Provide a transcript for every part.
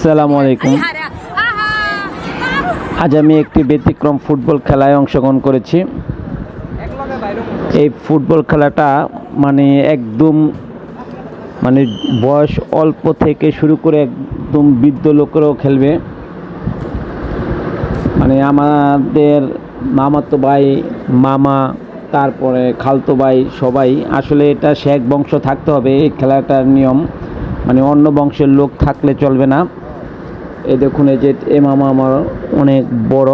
আসসালামু আলাইকুম। আজ আমি একটি ব্যতিক্রম ফুটবল খেলায় অংশগ্রহণ করেছি। এই ফুটবল খেলাটা মানে একদম মানে বয়স অল্প থেকে শুরু করে একদম বৃদ্ধ লোকেরাও খেলবে। মানে আমাদের মামাতো ভাই মামা তারপরে খালতো ভাই সবাই আসলে এটা শেখ বংশ থাকতে হবে এই খেলাটার নিয়ম। মানে অন্য বংশের লোক থাকলে চলবে না। এই দেখুন, এই যে এ মামা আমার অনেক বড়।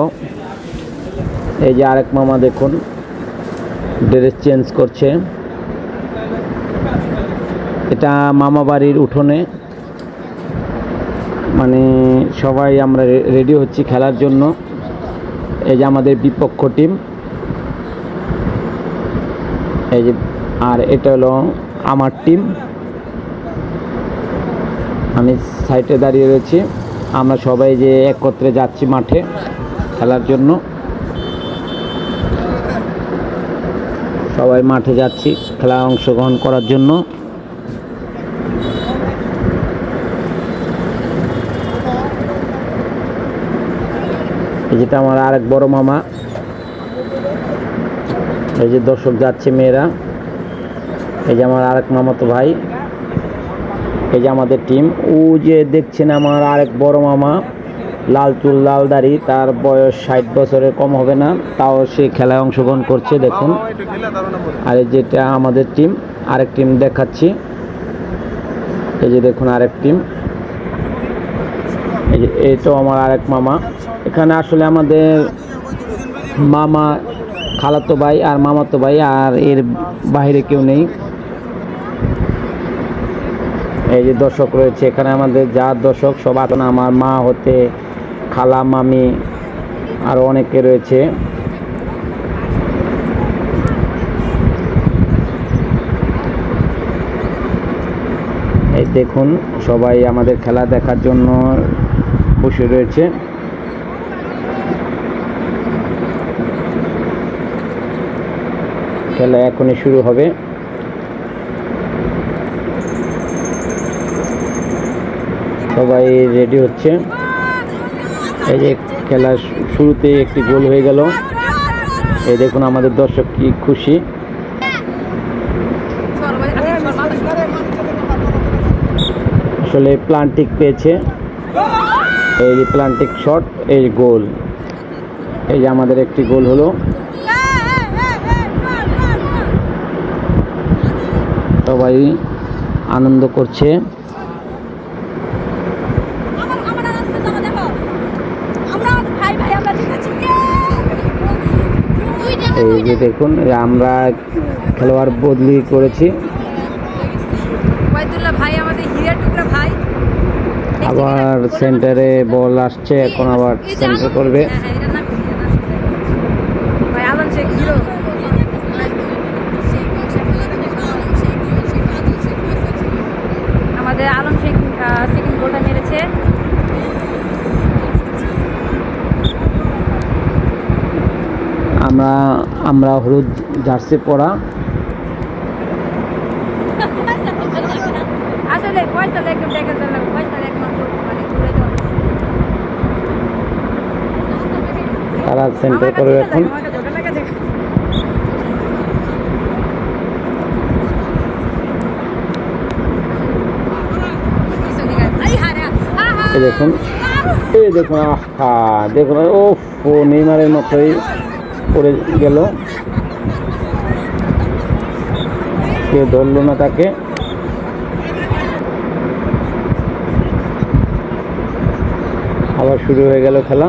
এই যে আরেক মামা দেখুন, ড্রেস চেঞ্জ করছে। এটা মামা বাড়ির উঠোনে। মানে সবাই আমরা রেডি হচ্ছি খেলার জন্য। এই যে আমাদের বিপক্ষ টিম। এই যে, আর এটা হলো আমার টিম। আমি সাইডে দাঁড়িয়ে রয়েছি। আমরা সবাই যে একত্রে যাচ্ছি মাঠে খেলার জন্য, সবাই মাঠে যাচ্ছি খেলা অংশগ্রহণ করার জন্য। যেটা আমার আরেক বড় মামা, এই যে দর্শক যাচ্ছে মেয়েরা, এই যে আমার আরেক মামাতো ভাই। এই যে আমাদের টিম ও যে দেখছেন আমার আরেক বড় মামা, লাল চুল, লাল দাড়ি, তার বয়স ষাট বছরের কম হবে না, তাও সে খেলায় অংশগ্রহণ করছে, দেখুন। আর এই যেটা আমাদের টিম আরেক টিম দেখাচ্ছি। এই যে দেখুন আরেক টিম এই যে এইটাও আমার আরেক মামা। এখানে আসলে আমাদের মামা খালাতো ভাই আর মামাতো ভাই, আর এর বাইরে কেউ নেই। এই যে দর্শক রয়েছে, এখানে আমাদের যা দর্শক সব এখন আমার মা হতে, খালা মামি আরও অনেকে রয়েছে। এই দেখুন, সবাই আমাদের খেলা দেখার জন্য বসে রয়েছে। খেলা এখনই শুরু হবে। সবাই রেডি হচ্ছে। এই যে খেলা শুরুতে একটি গোল হয়ে গেল। এই দেখুন আমাদের দর্শক কি খুশি। আসলে প্লান্টিক পেয়েছে। এই যে প্লান্টিক শট, এই গোল। এই যে আমাদের একটি গোল হলো। সবাই আনন্দ করছে। যে দেখুন আমরা খেলোয়াড় বদলি করেছি। আবার সেন্টারে বল আসছে এখন আবার সেন্টার করবে হ্যাঁ, হ্যাঁ, এটার নাম কি? এটার নাম কি? ভাই আলম শেখ হিরো আমাদের আলম শেখ সেকেন্ড গোলটা মেরেছে আমরা আমরা হলুদ জার্সি পরা। মানে তারা সেন্টার করবে এখন। দেখুন এই দেখুন আহা দেখুন ও নেইমারের মতোই। পড়ে গেল। কে ধরল না তাকে? আবার শুরু হয়ে গেল খেলা।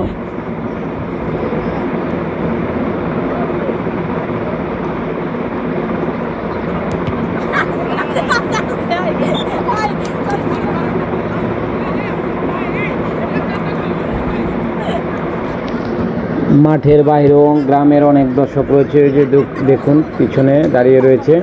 মাঠের বাইরেও গ্রামের অনেক দর্শক রয়েছে। যে দেখুন, পিছনে দাঁড়িয়ে রয়েছে।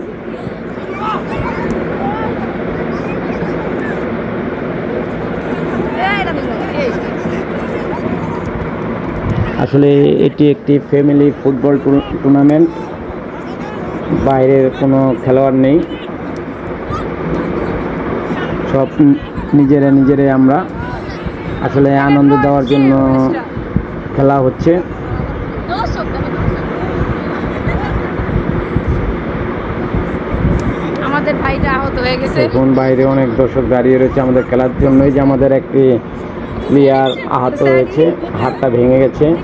আসলে এটি একটি ফ্যামিলি ফুটবল টুর- টুর্নামেন্ট বাইরের কোনো খেলোয়াড় নেই। সব নিজেরা নিজেরাই আমরা। আসলে আনন্দ দেওয়ার জন্য খেলা হচ্ছে। আমাদের ভাইটা আহত হয়ে গেছে। এখন বাইরে অনেক দর্শক দাঁড়িয়ে রয়েছে আমাদের খেলার জন্যই যে আমাদের একটি প্লেয়ার আহত হয়েছে হাতটা ভেঙে গেছে।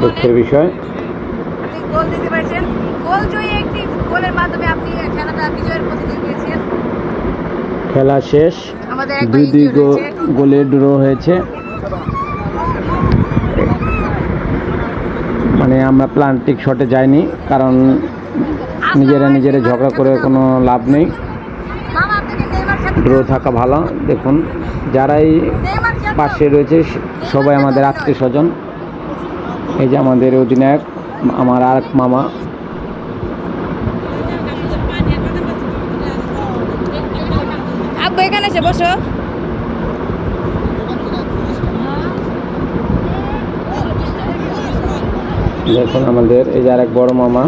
দুঃখের বিষয়। আপনি গোল দিতে পারছেন। গোল জয়ী একটি গোলের মাধ্যমে আপনি খেলাটা বিজয়ের দিয়েছেন খেলা শেষ। দুই দুই গো- গোলে ড্র হয়েছে। মানে আমরা প্লান্টিক শটে যাইনি, কারণ নিজেরা নিজেরা ঝগড়া করে কোনো লাভ নেই। ড্র থাকা ভালো, দেখুন, যারাই পাশে রয়েছে সবাই আমাদের আত্মীয় স্বজন। এই যে আমাদের অধিনায়ক, আমার আর মামা। এখানে এসে বসো। দেখুন আমাদের এই যে আরেক বড় মামা